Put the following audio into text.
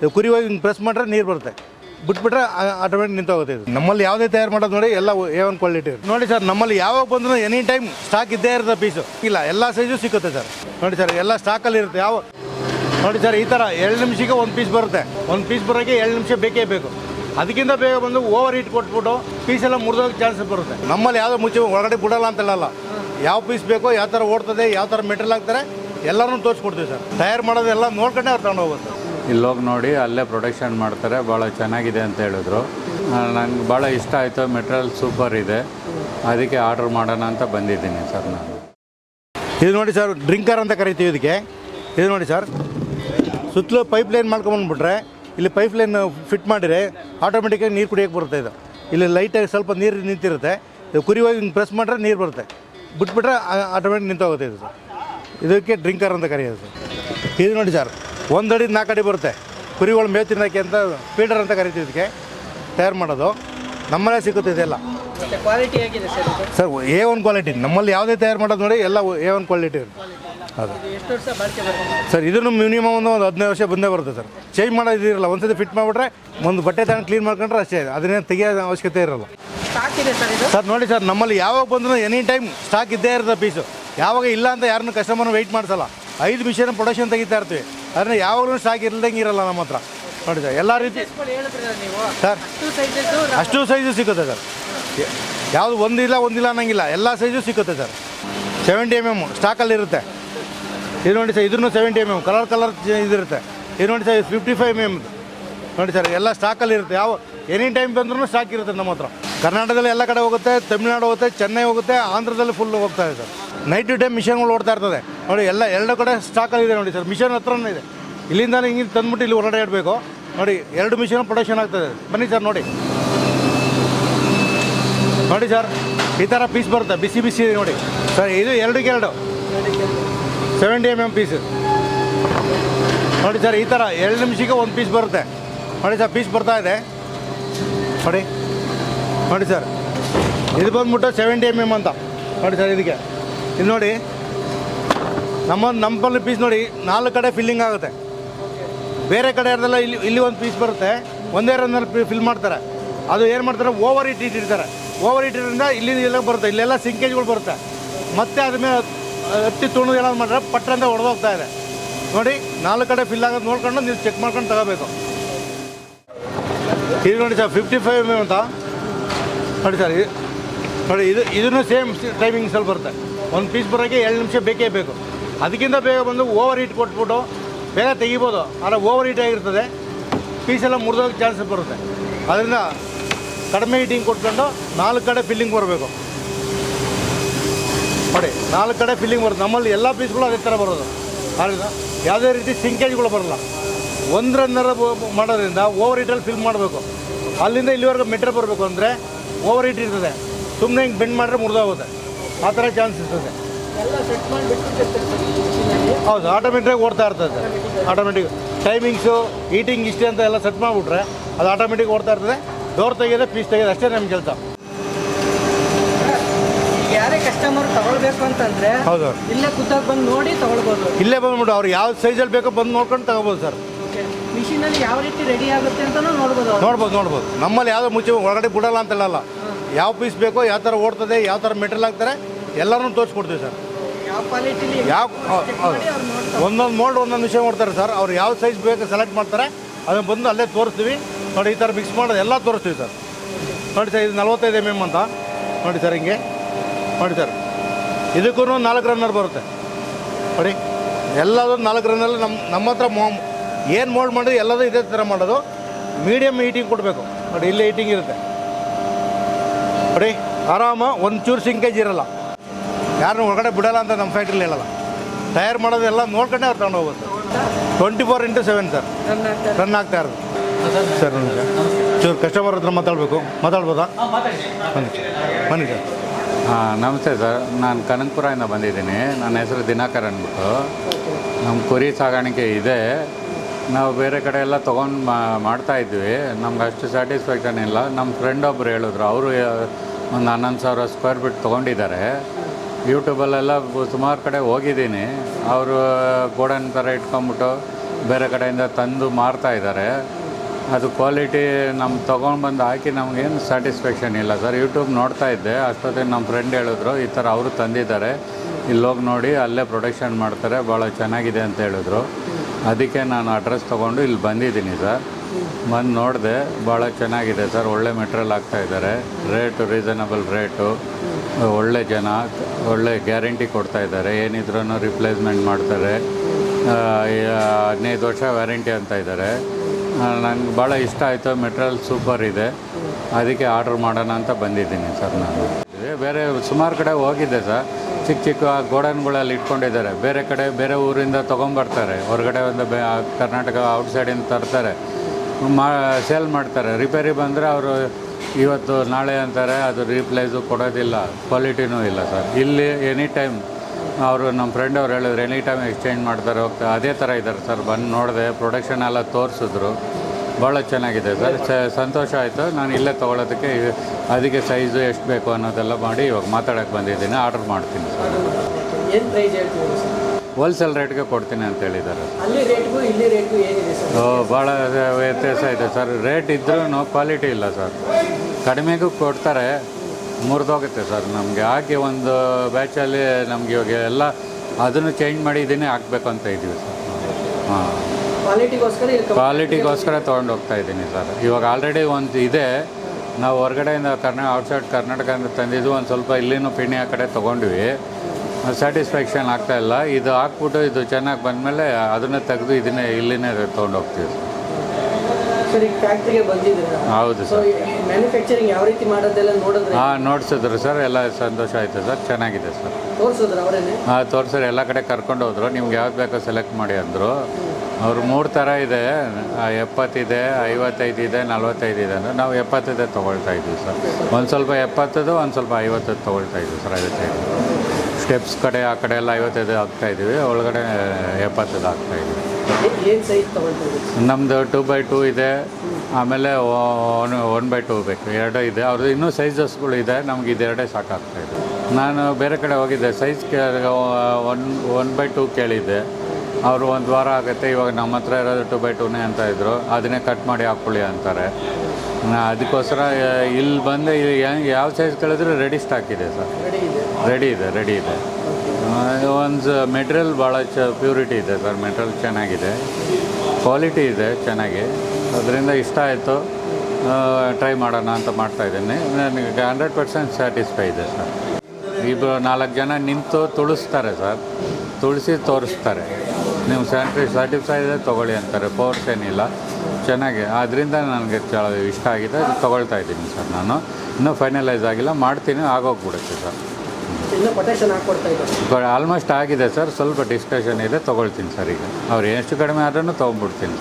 ಇದು ಕುರಿ ಹೋಗಿ ಹಿಂಗೆ ಪ್ರೆಸ್ ಮಾಡಿದ್ರೆ ನೀರು ಬರುತ್ತೆ. ಬಿಟ್ಬಿಟ್ರೆ ಆಟೋಮೆಟಿಕ್ ನಿಂತೋಗುತ್ತೆ ಇದು. ನಮ್ಮಲ್ಲಿ ಯಾವುದೇ ತಯಾರು ಮಾಡೋದು ನೋಡಿ ಎಲ್ಲ ಎ ಒನ್ ಕ್ವಾಲಿಟಿ ನೋಡಿ ಸರ್ ನಮ್ಮಲ್ಲಿ ಯಾವಾಗ ಬಂದರೂ ಎನಿ ಟೈಮ್ ಸ್ಟಾಕ್ ಇದ್ದೇ ಇರುತ್ತೆ ಪೀಸು ಇಲ್ಲ, ಎಲ್ಲ ಸೈಜು ಸಿಗುತ್ತೆ ಸರ್ ನೋಡಿ ಸರ್ ಎಲ್ಲ ಸ್ಟಾಕಲ್ಲಿ ಇರುತ್ತೆ ಯಾವ ನೋಡಿ ಸರ್ ಈ ಥರ ಎರಡು ನಿಮಿಷಕ್ಕೆ ಒಂದು ಪೀಸ್ ಬರುತ್ತೆ. ಒಂದು ಪೀಸ್ ಬರೋಕ್ಕೆ ಎರಡು ನಿಮಿಷ ಬೇಕೇ ಬೇಕು. ಅದಕ್ಕಿಂತ ಬೇಗ ಬಂದು ಓವರ್ ಹೀಟ್ ಕೊಟ್ಬಿಟ್ಟು ಪೀಸ್ ಎಲ್ಲ ಮುರಿದೋಗಿ ಚಾನ್ಸಸ್ ಬರುತ್ತೆ. ನಮ್ಮಲ್ಲಿ ಯಾವುದೋ ಮುಚ್ಚಿ ಒಳಗಡೆ ಬಿಡೋಲ್ಲ ಅಂತ ಹೇಳಲ್ಲ. ಯಾವ ಪೀಸ್ ಬೇಕೋ ಯಾವ ಥರ ಓಡ್ತದೆ, ಯಾವ ಥರ ಮೆಟೀರಿಯಲ್ ಹಾಕ್ತಾರೆ ಎಲ್ಲರೂ ತೋರಿಸ್ಕೊಡ್ತೀವಿ ಸರ್ ತಯಾರು ಮಾಡೋದೆಲ್ಲ ನೋಡ್ಕೊಂಡೆ ಅವ್ರು ತಗೊಂಡು ಹೋಗುತ್ತೆ ಇಲ್ಲೋಗಿ ನೋಡಿ ಅಲ್ಲೇ ಪ್ರೊಡಕ್ಷನ್ ಮಾಡ್ತಾರೆ. ಭಾಳ ಚೆನ್ನಾಗಿದೆ ಅಂತ ಹೇಳಿದ್ರು. ನಂಗೆ ಭಾಳ ಇಷ್ಟ ಆಯಿತು. ಮೆಟೀರಿಯಲ್ ಸೂಪರ್ ಇದೆ. ಅದಕ್ಕೆ ಆರ್ಡ್ರ್ ಮಾಡೋಣ ಅಂತ ಬಂದಿದ್ದೀನಿ ಸರ್ ನಾನು. ಇದು ನೋಡಿ ಸರ್ ಡ್ರಿಂಕರ್ ಅಂತ ಕರಿತೀವಿ ಇದಕ್ಕೆ. ಇದು ನೋಡಿ ಸರ್. ಸುತ್ತಲೂ ಪೈಪ್ ಲೈನ್ ಮಾಡ್ಕೊಂಬಂದ್ಬಿಟ್ರೆ ಇಲ್ಲಿ ಪೈಪ್ ಲೈನ್ ಫಿಟ್ ಮಾಡಿದರೆ ಆಟೋಮೆಟಿಕಾಗಿ ನೀರು ಕುಡಿಯೋಕೆ ಬರುತ್ತೆ ಇದು. ಇಲ್ಲಿ ಲೈಟಾಗಿ ಸ್ವಲ್ಪ ನೀರು ನಿಂತಿರುತ್ತೆ. ಇದು ಕುರಿ ಹೋಗಿ ಹಿಂಗೆ ಪ್ರೆಸ್ ಮಾಡಿದ್ರೆ ನೀರು ಬರುತ್ತೆ. ಬಿಟ್ಬಿಟ್ರೆ ಆಟೋಮೆಟಿಕ್ ನಿಂತೋಗುತ್ತೆ ಇದು ಸರ್. ಇದಕ್ಕೆ ಡ್ರಿಂಕರ್ ಅಂತ ಕರೆಯೋದು ಸರ್. ಇದು ನೋಡಿ ಸರ್. ಒಂದು ಅಡಿ ನಾಲ್ಕು ಅಡಿ ಬರುತ್ತೆ. ಕುರಿಗಳು ಮೇವು ತಿನ್ನೋಕ್ಕೆ ಅಂತ ಫೀಡರ್ ಅಂತ ಕರಿತೀವಿ ಇದಕ್ಕೆ. ತಯಾರು ಮಾಡೋದು. ನಮ್ಮಲ್ಲೇ ಸಿಗುತ್ತೆ ಇದೆಲ್ಲ. Quality sir sir A one quality ನಮ್ಮಲ್ಲಿ ಯಾವುದೇ ತಯಾರು ಮಾಡೋದು ನೋಡಿ ಎಲ್ಲ ಎ ಒನ್ ಕ್ವಾಲಿಟಿ ಅದು. ಸರ್ ಇದನ್ನು ಮಿನಿಮಮ್ ಒಂದು ಒಂದು ಹದಿನೈದು ವರ್ಷ ಬಂದೇ ಬರುತ್ತೆ ಸರ್. ಚೇಂಜ್ ಮಾಡೋದಿರಲ್ಲ. ಒಂದ್ಸತಿ ಫಿಟ್ ಮಾಡಿಬಿಟ್ರೆ ಒಂದು ಬಟ್ಟೆ ತಗೊಂಡು ಕ್ಲೀನ್ ಮಾಡ್ಕೊಂಡ್ರೆ ಅಷ್ಟೇ. ಅದನ್ನೇನು ತೆಗಿಯೋ ಅವಶ್ಯಕತೆ ಇರಲ್ಲ. ಸರ್ ನೋಡಿ ಸರ್ ನಮ್ಮಲ್ಲಿ ಯಾವಾಗ ಬಂದರೂ ಎನಿ ಟೈಮ್ ಸ್ಟಾಕ್ ಇದ್ದೇ ಇರುತ್ತೆ ಪೀಸು ಯಾವಾಗ ಇಲ್ಲ ಅಂತ ಯಾರನ್ನು ಕಸ್ಟಮರ್ನ ವೆಯ್ಟ್ ಮಾಡಿಸಲ್ಲ. ಐದು ಮಿಷನ್ ಪ್ರೊಡಕ್ಷನ್ ತೆಗಿತಾ ಇರ್ತೀವಿ. ಅದನ್ನ ಯಾವಾಗಲೂ ಸ್ಟಾಕ್ ಇಲ್ದಂಗೆ ಇರಲ್ಲ ನಮ್ಮ ಹತ್ರ. ನೋಡಿ ಸರ್ ಎಲ್ಲ ರೀತಿ ಸರ್ ಅಷ್ಟು ಸೈಜು ಸಿಗುತ್ತೆ ಸರ್. ಯಾವುದು ಒಂದಿಲ್ಲ ಒಂದಿಲ್ಲ ಅನ್ನಂಗಿಲ್ಲ. ಎಲ್ಲ ಸೈಜು ಸಿಗುತ್ತೆ ಸರ್. ಸೆವೆಂಟಿ ಎಂ ಎಂ ಸ್ಟಾಕಲ್ಲಿ ಇರುತ್ತೆ. ಇದು ನೋಡಿ ಸರ್ ಇದನ್ನು seventy M M colour colour ಇದಿರುತ್ತೆ ಇದು ನೋಡಿ sir fifty five M M ನೋಡಿ ಸರ್ ಎಲ್ಲ ಸ್ಟಾಕಲ್ಲಿ ಇರುತ್ತೆ. ಯಾವ ಎನಿ ಟೈಮ್ ಬಂದ್ರೂ ಸ್ಟಾಕ್ ಇರುತ್ತೆ ನಮ್ಮ ಹತ್ರ. ಕರ್ನಾಟಕದಲ್ಲಿ ಎಲ್ಲ ಕಡೆ ಹೋಗುತ್ತೆ ತಮಿಳ್ನಾಡು ಹೋಗುತ್ತೆ ಚೆನ್ನೈ ಹೋಗುತ್ತೆ ಆಂಧ್ರದಲ್ಲಿ ಫುಲ್ ಹೋಗ್ತಾ ಇದೆ ಸರ್. ನೈಟ್ ಟು ಟೈಮ್ ಮಿಷನ್ಗಳು ಓಡ್ತಾ ಇರ್ತದೆ. ನೋಡಿ, ಎಲ್ಲ, ಎರಡು ಕಡೆ ಸ್ಟಾಕಲ್ಲಿದೆ ನೋಡಿ ಸರ್. ಮಿಷನ್ ಹತ್ರನೇ ಇದೆ. ಇಲ್ಲಿಂದ ಹಿಂಗೆ ತಂದ್ಬಿಟ್ಟು ಇಲ್ಲಿ ಹೊರಗಡೆ ಇಡಬೇಕು. ನೋಡಿ, ಎರಡು ಮಿಷನ್ ಪ್ರೊಡಕ್ಷನ್ ಆಗ್ತದೆ. ಬನ್ನಿ ಸರ್, ನೋಡಿ. ನೋಡಿ ಸರ್, ಈ ಥರ ಪೀಸ್ ಬರುತ್ತೆ. ಬಿಸಿ ಬಿಸಿ ನೋಡಿ. ಸರ್, ಇದು ಎರಡಕ್ಕೆ ಎರಡು. ಸೆವೆಂಟಿ ಎಂ ಎಂ ಪೀಸ್ ನೋಡಿ ಸರ್, ಈ ಥರ ಎರಡು ನಿಮಿಷಕ್ಕೆ ಒಂದು ಪೀಸ್ ಬರುತ್ತೆ. ನೋಡಿ ಸರ್ ಪೀಸ್ ಬರ್ತಾ ಇದೆ. ನೋಡಿ. ನೋಡಿ ಸರ್, ಇದು ಬಂದ್ಬಿಟ್ಟು ಸೆವೆಂಟಿ ಎಂ ಎಂ ಅಂತ. ನೋಡಿ ಸರ್, ಇದಕ್ಕೆ. ಇದು ನೋಡಿ, ನಮ್ಮ, ನಮ್ಮಲ್ಲಿ ಪೀಸ್ ನೋಡಿ, ನಾಲ್ಕು ಕಡೆ ಫಿಲ್ಲಿಂಗ್ ಆಗುತ್ತೆ. ಬೇರೆ ಕಡೆ ಇರೋದೆಲ್ಲ ಇಲ್ಲಿ ಇಲ್ಲಿ ಒಂದು ಪೀಸ್ ಬರುತ್ತೆ, ಒಂದೇ ರನ್ನಲ್ಲಿ ಫಿಲ್ ಮಾಡ್ತಾರೆ. ಅದು ಏನು ಮಾಡ್ತಾರೆ ಓವರ್ ಇಟ್ ಇಟ್ಟಿರ್ತಾರೆ ಓವರ್ ಇಟ್ಟಿರಿಂದ ಇಲ್ಲಿ ಎಲ್ಲ ಬರುತ್ತೆ, ಇಲ್ಲೆಲ್ಲ ಸಿಂಕೇಜ್ಗಳು ಬರುತ್ತೆ. ಮತ್ತೆ ಅದ್ರ ಮೇಲೆ ಹತ್ತಿ ತುಣು ಏನಾದ್ರು ಮಾಡಿದ್ರೆ ಪಟ್ರಂತ ಹೊಡೆದೋಗ್ತಾ ಇದೆ. ನೋಡಿ, ನಾಲ್ಕು ಕಡೆ ಫಿಲ್ ಆಗೋದು ನೋಡ್ಕೊಂಡು ನೀವು ಚೆಕ್ ಮಾಡ್ಕೊಂಡು ತಗೋಬೇಕು. ಇದು ನೋಡಿ sir fifty five M M ಅಂತ. ನೋಡಿ ಸರ್ ನೋಡಿ, ಇದು, ಇದನ್ನು ಸೇಮ್ ಟೈಮಿಂಗ್ಸಲ್ಲಿ ಬರುತ್ತೆ. ಒಂದು ಪೀಸ್ ಬರೋಕ್ಕೆ ಎರಡು ನಿಮಿಷ ಬೇಕೇ ಬೇಕು. ಅದಕ್ಕಿಂತ ಬೇಗ ಬಂದು ಓವರ್ ಹೀಟ್ ಕೊಟ್ಬಿಟ್ಟು ಬೇಗ ತೆಗಿಬೋದು. ಆದರೆ ಓವರ್ ಹೀಟ್ ಆಗಿರ್ತದೆ. ಪೀಸ್ ಎಲ್ಲ ಮುರಿದೋಗಿ ಚಾನ್ಸಸ್ ಬರುತ್ತೆ. ಅದರಿಂದ ಕಡಿಮೆ ಹೀಟಿಂಗ್ ಕೊಟ್ಕೊಂಡು ನಾಲ್ಕು ಕಡೆ ಫಿಲ್ಲಿಂಗ್ ಬರಬೇಕು. ನೋಡಿ, ನಾಲ್ಕು ಕಡೆ ಫಿಲ್ಲಿಂಗ್ ಬರುತ್ತೆ. ನಮ್ಮಲ್ಲಿ ಎಲ್ಲ ಪೀಸ್ಗಳು ಅದೇ ಥರ ಬರೋದು. ಆದ್ದರಿಂದ ಯಾವುದೇ ರೀತಿ ಸಿಂಕೇಜ್ಗಳು ಬರಲ್ಲ. ಒಂದರನ್ನರ ಮಾಡೋದ್ರಿಂದ ಓವರ್ ಹೀಟಲ್ಲಿ ಫಿಲ್ ಮಾಡಬೇಕು. ಅಲ್ಲಿಂದ ಇಲ್ಲಿವರೆಗೂ ಮೆಟ್ರ್ ಬರಬೇಕು ಅಂದರೆ ಓವರ್ ಹೀಟ್ ಇರ್ತದೆ. ಸುಮ್ಮನೆ ಹಿಂಗೆ ಬೆಂಡ್ ಮಾಡಿದ್ರೆ ಮುರಿದೋಗುತ್ತೆ. ಆ ಥರ ಚಾನ್ಸ್ ಇರ್ತದೆ. ಹೌದು ಆಟೋಮೆಟಿಕ್ ಓಡ್ತಾ ಇರ್ತದೆ. ಸರ್ ಆಟೋಮೆಟಿಕ್ ಟೈಮಿಂಗ್ಸು ಹೀಟಿಂಗ್ ಇಷ್ಟೇ ಅಂತ ಎಲ್ಲ ಸೆಟ್ ಮಾಡಿಬಿಟ್ರೆ ಅದು ಆಟೋಮೆಟಿಕ್ ಓಡ್ತಾ ಇರ್ತದೆ. ಡೋರ್ ತೆಗೆಯೋದೆ ಪೀಸ್ ತೆಗೆಯೋದು ಅಷ್ಟೇ ನಮ್ಮ ಕೆಲಸ. ಯಾರೇ ಕಸ್ಟಮರ್ ತಗೊಳ್ಬೇಕು ಅಂತಂದ್ರೆ ಹೌದು. ಇಲ್ಲೇ ಬಂದು ನೋಡಿ ತಗೊಳ್ಬೋದು. ಇಲ್ಲೇ ಬಂದ್ಬಿಟ್ಟು ಅವ್ರು ಯಾವ ಸೈಜಲ್ಲಿ ಬೇಕೋ ಬಂದು ನೋಡ್ಕೊಂಡು ತಗೋಬೋದು ಸರ್. ಮಿಷಿನಲ್ಲಿ ಯಾವ ರೀತಿ ರೆಡಿ ಆಗುತ್ತೆ ನೋಡ್ಬೋದು. ನೋಡ್ಬೋದು ನೋಡ್ಬೋದು. ನಮ್ಮಲ್ಲಿ ಯಾವುದೋ ಮುಚ್ಚಿ ಒಳಗಡೆ ಬಿಡಲ್ಲ ಅಂತ ಹೇಳಲ್ಲ ಯಾವ ಪೀಸ್ ಬೇಕೋ ಯಾವ ಥರ ಓಡ್ತದೆ ಯಾವ ಥರ ಮೆಟೀರಿಯಲ್ ಹಾಕ್ತಾರೆ ಎಲ್ಲರೂ ತೋರಿಸ್ಕೊಡ್ತೀವಿ ಸರ್. ಯಾವ ಒಂದೊಂದು ಮೋಲ್ಡ್ ಒಂದೊಂದು ವಿಷಯ ಮಾಡ್ತಾರೆ ಸರ್. ಅವ್ರು ಯಾವ ಸೈಜ್ ಬೇಕು ಸೆಲೆಕ್ಟ್ ಮಾಡ್ತಾರೆ. ಅದನ್ನು ಬಂದು ಅಲ್ಲೇ ತೋರಿಸ್ತೀವಿ. ನೋಡಿ ಈ ಥರ ಮಿಕ್ಸ್ ಮಾಡೋದು ಎಲ್ಲ ತೋರಿಸ್ತೀವಿ ಸರ್. ನೋಡಿ ಸರ್ ಇದು ನಲ್ವತ್ತೈದು ಎಂ ಎಂ ಅಂತ. ನೋಡಿ ಸರ್ ಹಿಂಗೆ. ನೋಡಿ ಸರ್. ಇದಕ್ಕೂ ನಾಲ್ಕು ರನ್ನರ್ ಬರುತ್ತೆ. ನೋಡಿ ಎಲ್ಲದೂ ನಾಲ್ಕು ರನ್ನಲ್ಲಿ ನಮ್ಮ ನಮ್ಮ ಹತ್ರ ಮೋ ಏನು ಮೋಲ್ಡ್ ಮಾಡಿದ್ರೆ ಎಲ್ಲದೂ ಇದೇ ಥರ ಮಾಡೋದು. ಮೀಡಿಯಮ್ ಹೀಟಿಂಗ್ ಕೊಡಬೇಕು. ನೋಡಿ ಇಲ್ಲೇ ಹೀಟಿಂಗ್ ಇರುತ್ತೆ. ನೋಡಿ ಆರಾಮ ಒಂದು ಚೂರು ಸಿಂಕೇಜ್ ಇರಲ್ಲ. ಯಾರನ್ನೂ ಹೊರಗಡೆ ಬಿಡಲ್ಲ ಅಂತ ನಮ್ಮ ಫ್ಯಾಕ್ಟ್ರಿಲಿ ಹೇಳಲ್ಲ. ತಯಾರು ಮಾಡೋದೆಲ್ಲ ನೋಡ್ಕೊಂಡೆ ಅವ್ರು ತಗೊಂಡು ಹೋಗುತ್ತೆ twenty four into seven sir run ಆಗ್ತಾ ಇರೋದು. ಸರ್ ಚೂರು ಕಸ್ಟಮರ್ ಹತ್ರ ಮಾತಾಡಬೇಕು. ಮಾತಾಡ್ಬೋದಾ? ಬನ್ನಿ ಬನ್ನಿ ಸರ್ ಹಾಂ ನಮಸ್ತೆ ಸರ್ ನಾನು ಕನಕಪುರದಿಂದ ಬಂದಿದ್ದೀನಿ. ನನ್ನ ಹೆಸರು ದಿನಾಕರ್ ಅಂದ್ಬಿಟ್ಟು. ನಮ್ಮ ಕುರಿ ಸಾಗಾಣಿಕೆ ಇದೆ. ನಾವು ಬೇರೆ ಕಡೆ ಎಲ್ಲ ತೊಗೊಂಡು ಮಾಡ್ತಾ ಇದ್ವಿ. ನಮ್ಗೆ ಅಷ್ಟು ಸ್ಯಾಟಿಸ್ಫ್ಯಾಕ್ಷನ್ ಇಲ್ಲ. ನಮ್ಮ ಫ್ರೆಂಡ್ ಒಬ್ರು ಹೇಳಿದ್ರು. ಅವರು, ಒಂದು ಹನ್ನೊಂದು ಸಾವಿರ ಸ್ಕ್ವೇರ್ ಫೀಟ್ ತೊಗೊಂಡಿದ್ದಾರೆ. ಯೂಟ್ಯೂಬಲ್ಲೆಲ್ಲ ಸುಮಾರು ಕಡೆ ಹೋಗಿದ್ದೀನಿ. ಅವರು, ಗೋಡನ್ ಥರ ಇಟ್ಕೊಂಬಿಟ್ಟು ಬೇರೆ ಕಡೆಯಿಂದ ತಂದು ಮಾರ್ತಾ ಇದ್ದಾರೆ. ಅದು ಕ್ವಾಲಿಟಿ ನಮ್ಮ ತೊಗೊಂಡ್ಬಂದು ಹಾಕಿ ನಮಗೇನು ಸ್ಯಾಟಿಸ್ಫ್ಯಾಕ್ಷನ್ ಇಲ್ಲ. ಸರ್ ಯೂಟ್ಯೂಬ್ ನೋಡ್ತಾ ಇದ್ದೆ. ಅಷ್ಟೊತ್ತಿಗೆ ನಮ್ಮ ಫ್ರೆಂಡ್ ಹೇಳಿದ್ರು, ಈ ಥರ ಅವರು ತಂದಿದ್ದಾರೆ. ಇಲ್ಲಿ ಹೋಗಿ ನೋಡಿ, ಅಲ್ಲೇ ಪ್ರೊಡಕ್ಷನ್ ಮಾಡ್ತಾರೆ. ಭಾಳ ಚೆನ್ನಾಗಿದೆ ಅಂತ ಹೇಳಿದ್ರು. ಅದಕ್ಕೆ ನಾನು ಅಡ್ರೆಸ್ ತೊಗೊಂಡು ಇಲ್ಲಿ ಬಂದಿದ್ದೀನಿ ಸರ್. ಬಂದು ನೋಡಿದೆ, ಭಾಳ ಚೆನ್ನಾಗಿದೆ ಸರ್. ಒಳ್ಳೆ ಮೆಟ್ರಿಯಲ್ ಆಗ್ತಾ ಇದ್ದಾರೆ. ರೇಟು ರೀಸನಬಲ್ ರೇಟು ಒಳ್ಳೆ ಜನ, ಒಳ್ಳೆ ಗ್ಯಾರಂಟಿ ಕೊಡ್ತಾ ಇದ್ದಾರೆ. ಏನಿದ್ರೂ ರಿಪ್ಲೇಸ್ಮೆಂಟ್ ಮಾಡ್ತಾರೆ. ಹದಿನೈದು ವರ್ಷ ವ್ಯಾರಂಟಿ ಅಂತ ಇದ್ದಾರೆ. ನನಗೆ ಭಾಳ ಇಷ್ಟ ಆಯಿತು. ಮೆಟ್ರಿಯಲ್ ಸೂಪರ್ ಇದೆ. ಅದಕ್ಕೆ ಆರ್ಡ್ರ್ ಮಾಡೋಣ ಅಂತ ಬಂದಿದ್ದೀನಿ ಸರ್ ನಾನು. ಬೇರೆ ಸುಮಾರು ಕಡೆ ಹೋಗಿದ್ದೆ ಸರ್. ಚಿಕ್ಕ ಚಿಕ್ಕ ಗೋಡನ್ಗಳಲ್ಲಿ ಇಟ್ಕೊಂಡಿದ್ದಾರೆ. ಬೇರೆ ಕಡೆ, ಬೇರೆ ಊರಿಂದ ತೊಗೊಂಬರ್ತಾರೆ ಹೊರಗಡೆ ಒಂದು ಬೆ ಕರ್ನಾಟಕ ಔಟ್ಸೈಡಿಂದ ತರ್ತಾರೆ. ಮಾ, ಸೇಲ್ ಮಾಡ್ತಾರೆ. ರಿಪೇರಿ ಬಂದರೆ ಅವರು ಇವತ್ತು ನಾಳೆ ಅಂತಾರೆ, ಅದು ರೀಪ್ಲೇಸು ಕೊಡೋದಿಲ್ಲ. ಕ್ವಾಲಿಟಿನೂ ಇಲ್ಲ ಸರ್. ಇಲ್ಲಿ ಎನಿ ಟೈಮ್ ಅವರು ನಮ್ಮ ಫ್ರೆಂಡ್ ಅವ್ರು ಹೇಳಿದ್ರು ಎನಿ ಟೈಮ್ ಎಕ್ಸ್ಚೇಂಜ್ ಮಾಡ್ತಾರೆ ಹೋಗ್ತಾರೆ ಅದೇ ಥರ ಇದ್ದಾರೆ ಸರ್. ಬಂದು ನೋಡಿದೆ, ಪ್ರೊಡಕ್ಷನ್ ಎಲ್ಲ ತೋರಿಸಿದ್ರು. ಭಾಳ ಚೆನ್ನಾಗಿದೆ ಸರ್. ಸ- ಸಂತೋಷ ಆಯಿತು. ನಾನು ಇಲ್ಲೇ ತೊಗೊಳೋದಕ್ಕೆ ಅದಕ್ಕೆ ಸೈಜು ಎಷ್ಟು ಬೇಕು ಅನ್ನೋದೆಲ್ಲ ಮಾಡಿ ಇವಾಗ ಮಾತಾಡೋಕ್ಕೆ ಬಂದಿದ್ದೀನಿ. ಆರ್ಡರ್ ಮಾಡ್ತೀನಿ ಸರ್. ಏನು ಪ್ರೈಸ್ ಹೇಳ್ತೀವಿ ಸರ್? ಹೋಲ್ಸೇಲ್ ರೇಟ್ಗೆ ಕೊಡ್ತೀನಿ ಅಂತ ಹೇಳಿದ್ದಾರೆ. ಓ, ಭಾಳ ವ್ಯತ್ಯಾಸ ಇದೆ ಸರ್. ರೇಟ್ ಇದ್ರೂ ಕ್ವಾಲಿಟಿ ಇಲ್ಲ ಸರ್. ಕಡಿಮೆಗೂ ಕೊಡ್ತಾರೆ ಮುರಿದೋಗುತ್ತೆ ಸರ್ ನಮಗೆ. ಹಾಕಿ ಒಂದು ಬ್ಯಾಚಲ್ಲಿ ನಮಗೆ ಇವಾಗ ಎಲ್ಲ ಅದನ್ನು ಚೇಂಜ್ ಮಾಡಿದ್ದೀನಿ ಹಾಕಬೇಕು ಅಂತ ಇದ್ದೀವಿ ಸರ್. ಹಾಂ. ಕ್ವಾಲಿಟಿಗೋಸ್ಕರ ತೊಗೊಂಡು ಹೋಗ್ತಾ ಇದ್ದೀನಿ ಸರ್. ಇವಾಗ ಆಲ್ರೆಡಿ ಒಂದು ಇದೆ. ನಾವು ಹೊರಗಡೆಯಿಂದ ಕರ್ನಾ ಔಟ್ಸೈಡ್ ಕರ್ನಾಟಕದಿಂದ ತಂದಿದ್ದು ಒಂದು ಸ್ವಲ್ಪ ಇಲ್ಲಿನೂ ಪಿಣಿ ಆ ಕಡೆ ತೊಗೊಂಡ್ವಿ. ಸ್ಯಾಟಿಸ್ಫ್ಯಾಕ್ಷನ್ ಆಗ್ತಾ ಇಲ್ಲ. ಇದು ಹಾಕ್ಬಿಟ್ಟು ಇದು ಚೆನ್ನಾಗಿ ಬಂದಮೇಲೆ ಅದನ್ನೇ ತೆಗೆದು ಇದನ್ನೇ ಇಲ್ಲಿನೇ ತೊಗೊಂಡು ಹೋಗ್ತೀವಿ ಸರ್. ಹೌದು ಸರ್. ಮ್ಯಾನುಫ್ಯಾಕ್ಚರಿಂಗ್ ಯಾವ ರೀತಿ ಮಾಡೋದೆಲ್ಲ ನೋಡಿದ್ರೆ? ಹಾಂ ನೋಡ್ಸಿದ್ರು ಸರ್. ಎಲ್ಲ ಸಂತೋಷ ಆಯಿತು ಸರ್. ಚೆನ್ನಾಗಿದೆ ಸರ್. ತೋರಿಸಿದ್ರು ಹಾಂ ತೋರಿಸ್ರಿ ಎಲ್ಲ ಕಡೆ ಕರ್ಕೊಂಡು ಹೋದ್ರು. ನಿಮ್ಗೆ ಯಾವ್ದು ಬೇಕೋ ಸೆಲೆಕ್ಟ್ ಮಾಡಿ ಅಂದರು. ಅವರು ಮೂರು ಥರ ಇದೆ. ಎಪ್ಪತ್ತಿದೆ ಐವತ್ತೈದು ಇದೆ ನಲ್ವತ್ತೈದು ಇದೆ ಅಂದರೆ ನಾವು ಎಪ್ಪತ್ತಿದೆ ತೊಗೊಳ್ತಾ ಇದ್ದೀವಿ ಸರ್. ಒಂದು ಸ್ವಲ್ಪ ಎಪ್ಪತ್ತದು ಒಂದು ಸ್ವಲ್ಪ ಐವತ್ತದು ತೊಗೊಳ್ತಾ ಇದ್ದೀವಿ ಸರ್ ಐವತ್ತೈದು ಸ್ಟೆಪ್ಸ್ ಕಡೆ ಆ ಕಡೆ ಎಲ್ಲ ಐವತ್ತೈದು ಹಾಕ್ತಾ ಇದ್ದೀವಿ ಒಳಗಡೆ ಎಪ್ಪತ್ತದು ಹಾಕ್ತಾ ಇದ್ದೀವಿ. ನಮ್ಮದು ಟೂ ಬೈ ಟೂ ಇದೆ. ಆಮೇಲೆ ಒನ್ ಒನ್ ಬೈ ಟೂ ಬೇಕು ಎರಡೂ ಇದೆ. ಅವ್ರದ್ದು ಇನ್ನೂ ಸೈಜಸ್ಗಳು ಇದೆ ನಮ್ಗೆ ಇದೆರಡೇ ಸಾಕಾಗ್ತಾ ಇದೆ. ನಾನು ಬೇರೆ ಕಡೆ ಹೋಗಿದ್ದೆ size one one by two ಕೇಳಿದ್ದೆ. ಅವರು ಒಂದು ವಾರ ಆಗುತ್ತೆ ಇವಾಗ ನಮ್ಮ ಹತ್ರ ಇರೋದು ಟು ಬೈ ಟೂನೇ ಅಂತ ಇದ್ದರು ಅದನ್ನೇ ಕಟ್ ಮಾಡಿ ಹಾಕ್ಕೊಳ್ಳಿ ಅಂತಾರೆ. ಅದಕ್ಕೋಸ್ಕರ ಇಲ್ಲಿ ಬಂದು ಯಾ- ಯಾವ ಸೈಜ್ ಕೇಳಿದ್ರು ರೆಡಿ ಸ್ಟಾಕ್ ಇದೆ ಸರ್. ರೆಡಿ ಇದೆ. ರೆಡಿ ಇದೆ ರೆಡಿ ಇದೆ. ಒಂದು ಮೆಟೀರಿಯಲ್ ಭಾಳ ಚ ಪ್ಯೂರಿಟಿ ಇದೆ ಸರ್ ಮೆಟೀರಿಯಲ್ ಚೆನ್ನಾಗಿದೆ. ಕ್ವಾಲಿಟಿ ಇದೆ ಚೆನ್ನಾಗಿ. ಅದರಿಂದ ಇಷ್ಟ ಆಯಿತು. ಟ್ರೈ ಮಾಡೋಣ ಅಂತ ಮಾಡ್ತಾ ಇದ್ದೀನಿ. ನನಗೆ ಹಂಡ್ರೆಡ್ ಪರ್ಸೆಂಟ್ ಸ್ಯಾಟಿಸ್ಫೈ ಇದೆ ಸರ್. ಇಬ್ಬರು ನಾಲ್ಕು ಜನ ನಿಂತು ತುಳಿಸ್ತಾರೆ ಸರ್. ತುಳಿಸಿ ತೋರಿಸ್ತಾರೆ. ನೀವು ಸ್ಯಾಟ್ರಿ ಸರ್ಟಿಫೈಡ್ ಇದೆ ತೊಗೊಳ್ಳಿ ಅಂತಾರೆ ಫೋರ್ಸ್ ಏನಿಲ್ಲ. ಚೆನ್ನಾಗಿ ಅದರಿಂದ ನನಗೆ ಇಷ್ಟ ಆಗಿದೆ ಅದು ತೊಗೊಳ್ತಾ ಇದ್ದೀನಿ ಸರ್ ನಾನು. ಇನ್ನೂ ಫೈನಲೈಸ್ ಆಗಿಲ್ಲ ಮಾಡ್ತೀನಿ ಆಗೋಗ್ಬಿಡುತ್ತೆ ಸರ್. ಆಲ್ಮೋಸ್ಟ್ ಆಗಿದೆ ಸರ್ ಸ್ವಲ್ಪ ಡಿಸ್ಕಷನ್ ಇದೆ ತೊಗೊಳ್ತೀನಿ ಸರ್ ಈಗ. ಅವ್ರು ಎಷ್ಟು ಕಡಿಮೆ ಆದ್ರೂ ತೊಗೊಂಡ್ಬಿಡ್ತೀನಿ.